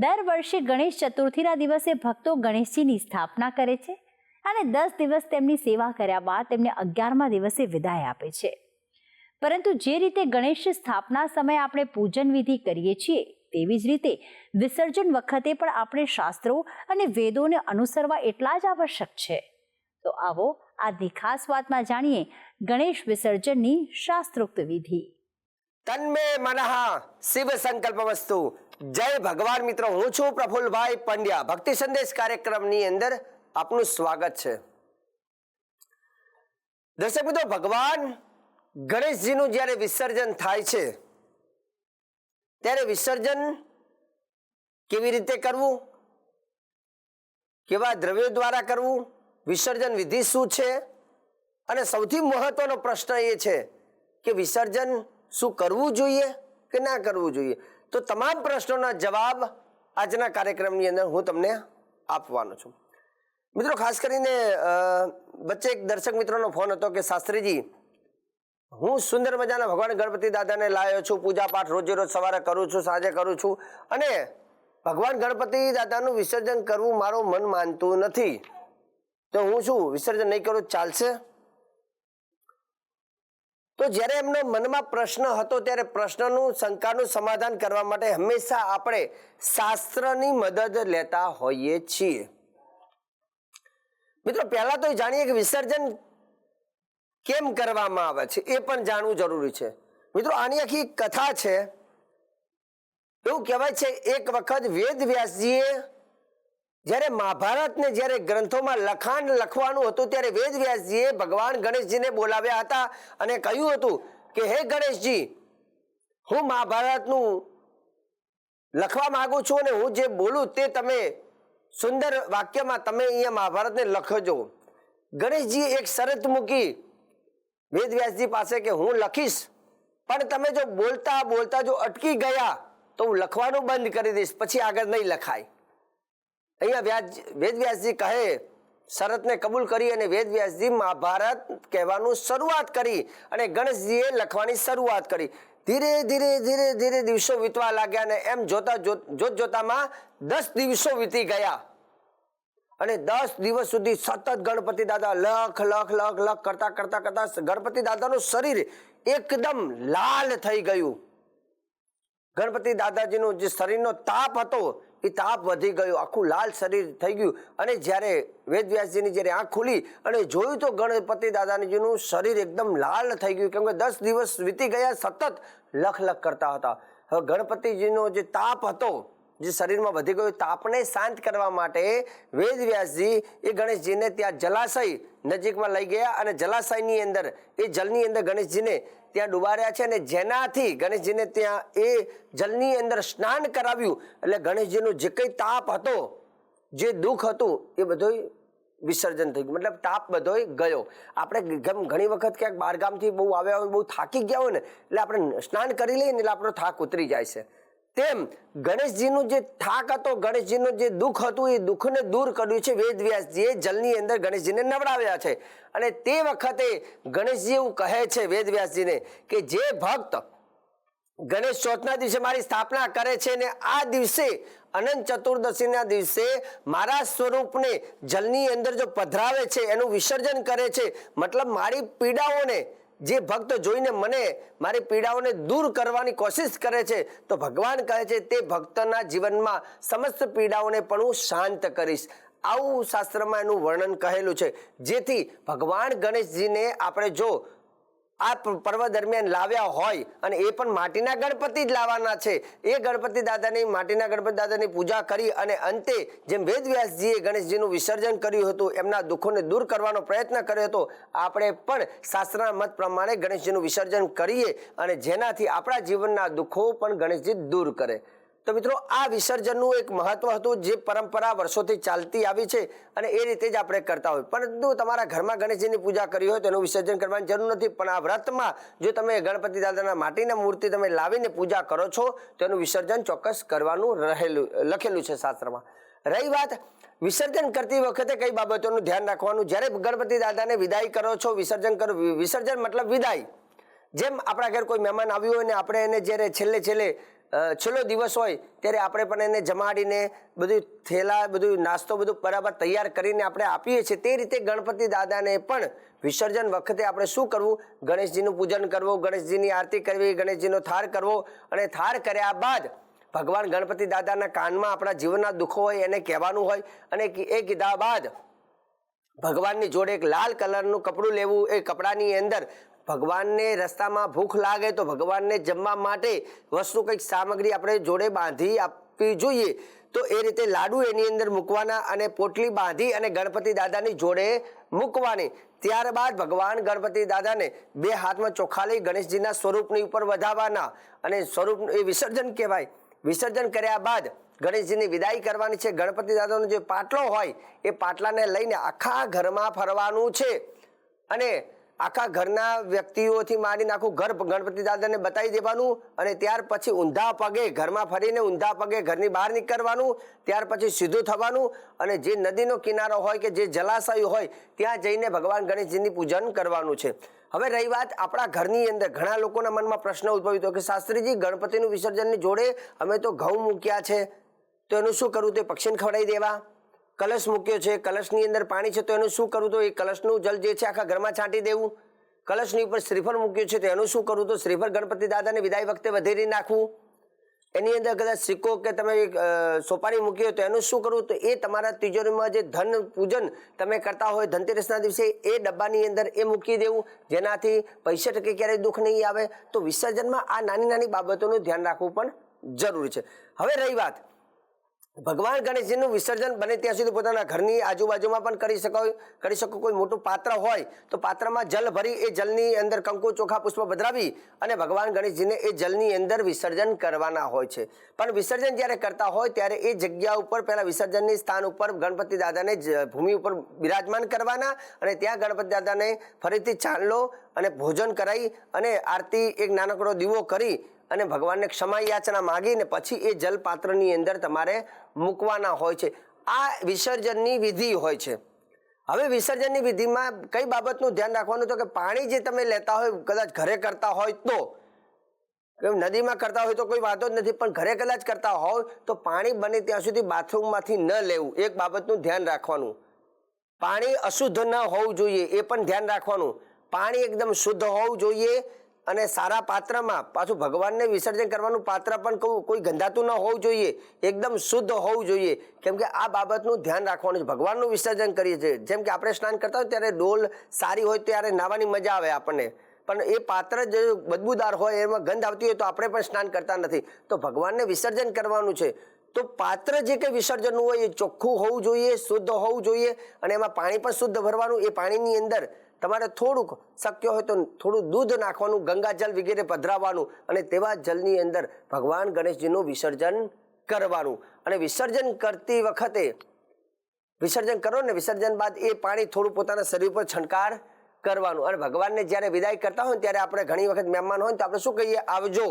દર વર્ષે ગણેશ ચતુર્થીના દિવસે ભક્તો ગણેશજીની સ્થાપના કરે છે અને દસ દિવસ તેમની સેવા કર્યા બાદ તેમને અગિયારમા દિવસે વિદાય આપે છે. પરંતુ જે રીતે ગણેશ સ્થાપના સમયે આપણે પૂજન વિધિ કરીએ છીએ, તેવી જ રીતે વિસર્જન વખતે પણ આપણે શાસ્ત્રો અને વેદોને અનુસરવા એટલા જ આવશ્યક છે. તો આવો આજની ખાસ વાતમાં જાણીએ ગણેશ વિસર્જનની શાસ્ત્રોક્ત વિધિ. તન્મે મનઃ શિવ સંકલ્પ વસ્તુ જય ભગવાન મિત્રો, હું છું પ્રફુલભાઈ પંડ્યા. ભક્તિ સંદેશ કાર્યક્રમની અંદર આપનું સ્વાગત છે. દર્શક મિત્રો, ભગવાન ગણેશજીનું જ્યારે વિસર્જન થાય છે, ત્યારે વિસર્જન કેવી રીતે કરવું? કેવા દ્રવ્યો દ્વારા કરવું? વિસર્જન વિધિ શું છે? અને સૌથી મહત્વનો પ્રશ્ન એ છે કે વિસર્જન શું કરવું જોઈએ કે ના કરવું જોઈએ? તો તમામ પ્રશ્નોના જવાબ આજના કાર્યક્રમની અંદર હું તમને આપવાનો છું. મિત્રો, ખાસ કરીને વચ્ચે એક દર્શક મિત્રોનો ફોન હતો કે, શાસ્ત્રીજી, હું સુંદર મજાના ભગવાન ગણપતિ દાદાને લાવ્યો છું પૂજા પાઠ રોજે રોજ સવારે કરું છું, સાંજે કરું છું અને ભગવાન ગણપતિ દાદાનું વિસર્જન કરવું મારું મન માનતું નથી. તો હું શું, વિસર્જન નહીં કરું, ચાલશે? તો જ્યારે એમનો મનમાં પ્રશ્ન હતો, ત્યારે પ્રશ્નનું શંકાનું સમાધાન કરવા માટે હંમેશા આપણે શાસ્ત્રની મદદ લેતા હોઈએ છીએ. મિત્રો, પહેલા તો જાણીએ કે વિસર્જન કેમ કરવામાં આવે છે, એ પણ જાણવું જરૂરી છે. મિત્રો, આની આખી કથા છે, એવું કહેવાય છે, એક વખત વેદ વ્યાસજીએ જ્યારે મહાભારતને જ્યારે ગ્રંથોમાં લખાણ લખવાનું હતું, ત્યારે વેદ વ્યાસજીએ ભગવાન ગણેશજીને બોલાવ્યા હતા અને કહ્યું હતું કે, હે ગણેશજી, હું મહાભારતનું લખવા માંગુ છું અને હું જે બોલું તે તમે સુંદર વાક્યમાં તમે અહીંયા મહાભારતને લખજો. ગણેશજીએ એક શરત મૂકી વેદ વ્યાસજી પાસે કે, હું લખીશ, પણ તમે જો બોલતા બોલતા જો અટકી ગયા, તો હું લખવાનું બંધ કરી દઈશ, પછી આગળ નહીં લખાય. અહીંયા વ્યાજ વેદવ્યાસજી કહે, શરતને કબૂલ કરી અને વેદવ્યાસજી મહાભારત કહેવાનું શરૂઆત કરી અને ગણેશજીએ લખવાની શરૂઆત કરી. ધીરે ધીરે ધીરે ધીરે દિવસો વીતવા લાગ્યા અને એમ જોતા જોત જોત જોતામાં દસ દિવસો વીતી ગયા. અને દસ દિવસ સુધી સતત ગણપતિ દાદા લખ લખ લખ લખ કરતા કરતા કરતા ગણપતિ દાદાનું શરીર એકદમ લાલ થઈ ગયું. ગણપતિ દાદાજીનું જે શરીરનો તાપ હતો એ તાપ વધી ગયો, આખું લાલ શરીર થઈ ગયું. અને જ્યારે વેદવ્યાસજીની જ્યારે આંખ ખુલી અને જોયું તો ગણપતિ દાદાજીનું શરીર એકદમ લાલ થઈ ગયું. કેમ કે દસ દિવસ વીતી ગયા, સતત લખ લખ કરતા હતા. હવે ગણપતિજીનો જે તાપ હતો, જે શરીરમાં વધી ગયો, તાપને શાંત કરવા માટે વેદવ્યાસજી એ ગણેશજીને ત્યાં જલાશય નજીકમાં લઈ ગયા અને જલાશયની અંદર, એ જલની અંદર ગણેશજીને ત્યાં ડુબાડ્યા છે અને જેનાથી ગણેશજીને ત્યાં એ જલની અંદર સ્નાન કરાવ્યું. એટલે ગણેશજીનો જે કંઈ તાપ હતો, જે દુઃખ હતું, એ બધું વિસર્જન થઈ ગયું. મતલબ તાપ બધોય ગયો. આપણે ઘણી વખત ક્યાંક બહારગામથી બહુ આવ્યા હોય બહુ થાકી ગયા હોય ને, એટલે આપણે સ્નાન કરી લઈએ ને એટલે આપણો થાક ઉતરી જાય છે. તેમ ગણેશજીનું જે થાક હતો, ગણેશજીનું જે દુઃખ હતું, એ દુઃખને દૂર કર્યું છે વેદ વ્યાસજીએ જલની અંદર ગણેશજીને નવડાવ્યા છે. અને તે વખતે ગણેશજી એવું કહે છે વેદ વ્યાસજીને કે જે ભક્ત ગણેશ ચોથના દિવસે મારી સ્થાપના કરે છે ને આ દિવસે અનંત ચતુર્દશીના દિવસે મારા સ્વરૂપને જલની અંદર જો પધરાવે છે, એનું વિસર્જન કરે છે, મતલબ મારી પીડાઓને જે ભક્ત જોઈને મને મારી પીડાઓને દૂર કરવાની કોશિશ કરે છે, તો ભગવાન કહે છે, તે ભક્તના જીવનમાં સમસ્ત પીડાઓને પણ હું શાંત કરીશ. આવું શાસ્ત્રમાં એનું વર્ણન કહેલું છે. જેથી ભગવાન ગણેશજીને આપણે જો આ પર્વ દરમિયાન લાવ્યા હોય અને એ પણ માટીના ગણપતિ જ લાવવાના છે. એ ગણપતિ દાદાની માટીના ગણપતિ દાદાની પૂજા કરી અને અંતે જેમ વેદ વ્યાસજીએ ગણેશજીનું વિસર્જન કર્યું હતું, એમના દુઃખોને દૂર કરવાનો પ્રયત્ન કર્યો હતો. આપણે પણ શાસ્ત્રના મત પ્રમાણે ગણેશજીનું વિસર્જન કરીએ અને જેનાથી આપણા જીવનના દુઃખો પણ ગણેશજી દૂર કરે. તો મિત્રો, આ વિસર્જનનું એક મહત્વ હતું જે પરંપરા વર્ષોથી ચાલતી આવી છે અને એ રીતે જ આપણે કરતા હોય. પરંતુ તમારા ઘરમાં ગણેશજીની પૂજા કરી હોય તો એનું વિસર્જન કરવાની જરૂર નથી. પણ આ વ્રતમાં જો તમે ગણપતિ દાદાના માટીના મૂર્તિ તમે લાવીને પૂજા કરો છો, તો એનું વિસર્જન ચોક્કસ કરવાનું રહેલું, લખેલું છે શાસ્ત્રમાં. રહી વાત, વિસર્જન કરતી વખતે કઈ બાબતોનું ધ્યાન રાખવાનું? જ્યારે ગણપતિ દાદાને વિદાય કરો છો, વિસર્જન કરો, વિસર્જન મતલબ વિદાય. જેમ આપણા ઘર કોઈ મહેમાન આવ્યું હોય ને આપણે એને જ્યારે છેલ્લે છેલ્લે છેલ્લો દિવસ હોય ત્યારે આપણે પણ એને જમાડીને બધું થેલા, બધું નાસ્તો, બધું બરાબર તૈયાર કરીને આપણે આપીએ છીએ. તે રીતે ગણપતિ દાદાને પણ વિસર્જન વખતે આપણે શું કરવું? ગણેશજીનું પૂજન કરવું, ગણેશજીની આરતી કરવી, ગણેશજીનો થાર કરવો અને થાર કર્યા બાદ ભગવાન ગણપતિ દાદાના કાનમાં આપણા જીવનના દુઃખો હોય એને કહેવાનું હોય અને એ કીધા બાદ ભગવાનની જોડે એક લાલ કલરનું કપડું લેવું એ કપડાની અંદર ભગવાનને રસ્તામાં ભૂખ લાગે તો ભગવાનને જમવા માટે વસ્તુ કંઈક સામગ્રી આપણે જોડે બાંધી આપવી જોઈએ. તો એ રીતે લાડુ એની અંદર મૂકવાના અને પોટલી બાંધી અને ગણપતિ દાદાની જોડે મૂકવાની. ત્યારબાદ ભગવાન ગણપતિ દાદાને બે હાથમાં ચોખા લઈ ગણેશજીના સ્વરૂપની ઉપર વધાવવાના અને સ્વરૂપ એ વિસર્જન કહેવાય. વિસર્જન કર્યા બાદ ગણેશજીની વિદાય કરવાની છે. ગણપતિ દાદાનો જે પાટલો હોય એ પાટલાને લઈને આખા ઘરમાં ફરવાનું છે. અને આખા ઘરના વ્યક્તિઓથી માંડીને આખું ઘર ગણપતિ દાદાને બતાવી દેવાનું અને ત્યાર પછી ઊંધા પગે ઘરમાં ફરીને ઊંધા પગે ઘરની બહાર નીકળવાનું, ત્યાર પછી સીધું થવાનું અને જે નદીનો કિનારો હોય કે જે જલાશય હોય, ત્યાં જઈને ભગવાન ગણેશજીની પૂજન કરવાનું છે. હવે રહી વાત આપણા ઘરની અંદર. ઘણા લોકોના મનમાં પ્રશ્ન ઉદ્ભવ્યો હતો કે શાસ્ત્રીજી, ગણપતિનું વિસર્જનની જોડે અમે તો ઘઉં મૂક્યા છે, તો એનું શું કરવું તે પક્ષીને ખવડાવી દેવા? કલશ મૂક્યો છે. કલશની અંદર પાણી છે તો એનું શું કરવું તો એ કલશનું જલ જે છે આખા ઘરમાં છાંટી દેવું. કલશની ઉપર શ્રીફળ મૂક્યું છે તો એનું શું કરવું તો શ્રીફળ ગણપતિ દાદાને વિદાય વખતે વધેરી નાખવું એની અંદર કદાચ સિક્કો કે તમે સોપારી મૂકી હોય તો એનું શું કરવું તો એ તમારા તિજોરીમાં જે ધન પૂજન તમે કરતા હોય ધનતેરસના દિવસે એ ડબ્બાની અંદર એ મૂકી દેવું. જેનાથી પૈસા ટકે ક્યારેય દુઃખ નહીં આવે. તો વિસર્જનમાં આ નાની નાની બાબતોનું ધ્યાન રાખવું પણ જરૂરી છે. હવે રહી વાત. ભગવાન ગણેશજીનું વિસર્જન બને ત્યાં સુધી પોતાના ઘરની આજુબાજુમાં પણ કરી શકો કરી શકો. કોઈ મોટું પાત્ર હોય તો પાત્રમાં જલ ભરી એ જલની અંદર કંકુ, ચોખા, પુષ્પ પધરાવી અને ભગવાન ગણેશજીને એ જલની અંદર વિસર્જન કરવાના હોય છે. પણ વિસર્જન જ્યારે કરતા હોય ત્યારે એ જગ્યા ઉપર, પહેલાં વિસર્જનની સ્થાન ઉપર ગણપતિ દાદાને ભૂમિ ઉપર બિરાજમાન કરવાના અને ત્યાં ગણપતિ દાદાને ફરીથી ચાંદલો અને ભોજન કરાવી અને આરતી એક નાનકડો દીવો કરી અને ભગવાનને ક્ષમા યાચના માગીને પછી એ જલપાત્રની અંદર તમારે મૂકવાના હોય છે. આ વિસર્જનની વિધિ હોય છે. હવે વિસર્જનની વિધિમાં કઈ બાબતનું ધ્યાન રાખવાનું? તો કે પાણી જે તમે લેતા હોય, કદાચ ઘરે કરતા હોય તો. નદીમાં કરતા હોય તો કોઈ વાંધો જ નથી, પણ ઘરે કદાચ કરતા હોય તો પાણી બને ત્યાં સુધી બાથરૂમમાંથી ન લેવું. એક બાબતનું ધ્યાન રાખવાનું. પાણી અશુદ્ધ ન હોવું જોઈએ, એ પણ ધ્યાન રાખવાનું. પાણી એકદમ શુદ્ધ હોવું જોઈએ અને સારા પાત્રમાં પાછું ભગવાનને વિસર્જન કરવાનું પાત્ર પણ કહું, કોઈ ગંધાતું ન હોવું જોઈએ, એકદમ શુદ્ધ હોવું જોઈએ. કેમ કે આ બાબતનું ધ્યાન રાખવાનું છે. ભગવાનનું વિસર્જન કરીએ છીએ. જેમ કે આપણે સ્નાન કરતા હોય ત્યારે ડોલ સારી હોય ત્યારે નાવાની મજા આવે આપણને. પણ એ પાત્ર જે બદબૂદાર હોય, એમાં ગંધ આવતી હોય તો આપણે પણ સ્નાન કરતા નથી. તો ભગવાનને વિસર્જન કરવાનું છે. તો પાત્ર જે કંઈ વિસર્જનનું હોય એ ચોખ્ખું હોવું જોઈએ, શુદ્ધ હોવું જોઈએ અને એમાં પાણી પણ શુદ્ધ ભરવાનું, એ પાણીની અંદર. તમારે થોડુંક શક્ય હોય તો થોડું દૂધ નાખવાનું ગંગાજલ વગેરે પધરાવવાનું અને તેવા જલની અંદર ભગવાન ગણેશજીનું વિસર્જન કરવાનું. અને વિસર્જન કરતી વખતે, વિસર્જન કરો ને વિસર્જન બાદ એ પાણી થોડું પોતાના શરીર પર છંટકાર કરવાનું. અને ભગવાનને જ્યારે વિદાય કરતા હોય ત્યારે આપણે ઘણી વખત મહેમાન હોય તો આપણે શું કહીએ? આવજો.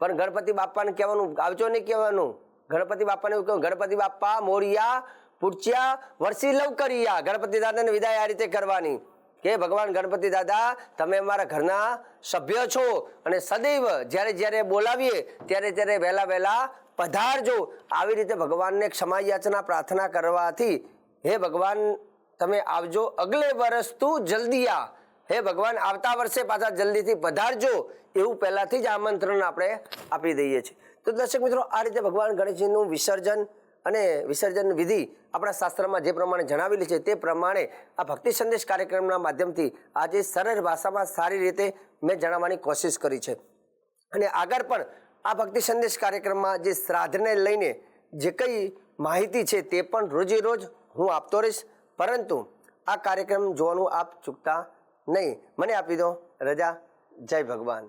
પણ ગણપતિ બાપાને કહેવાનું, આવજો નહીં કહેવાનું. ગણપતિ બાપાને એવું કહ્યું, ગણપતિ બાપા મોરિયા પૂછ્યા વર્ષી લવકરિયા ગણપતિ દાદાને વિદાય આ રીતે કરવાની. કે ભગવાન ગણપતિ દાદા, તમે અમારા ઘરના સભ્ય છો અને સદૈવ જ્યારે જ્યારે બોલાવીએ ત્યારે ત્યારે વહેલા વહેલા પધારજો. આવી રીતે ભગવાનને ક્ષમા યાચના પ્રાર્થના કરવાથી, હે ભગવાન, તમે આવજો અગલે વર્ષ તું જલ્દી આ. હે ભગવાન, આવતા વર્ષે પાછા જલ્દીથી પધારજો. એવું પહેલાંથી જ આમંત્રણ આપણે આપી દઈએ છીએ. તો દર્શક મિત્રો, આ રીતે ભગવાન ગણેશજીનું વિસર્જન અને વિસર્જન વિધિ આપણા શાસ્ત્રમાં જે પ્રમાણે જણાવેલી છે તે પ્રમાણે આ ભક્તિ સંદેશ કાર્યક્રમના માધ્યમથી આજે સરળ ભાષામાં સારી રીતે મેં જણાવવાની કોશિશ કરી છે. અને આગળ પણ આ ભક્તિ સંદેશ કાર્યક્રમમાં જે શ્રાદ્ધને લઈને જે કંઈ માહિતી છે તે પણ રોજે રોજ હું આપતો રહીશ. પરંતુ આ કાર્યક્રમ જોવાનું આપ ચૂકતા નહીં. મને આપી દો રજા. જય ભગવાન.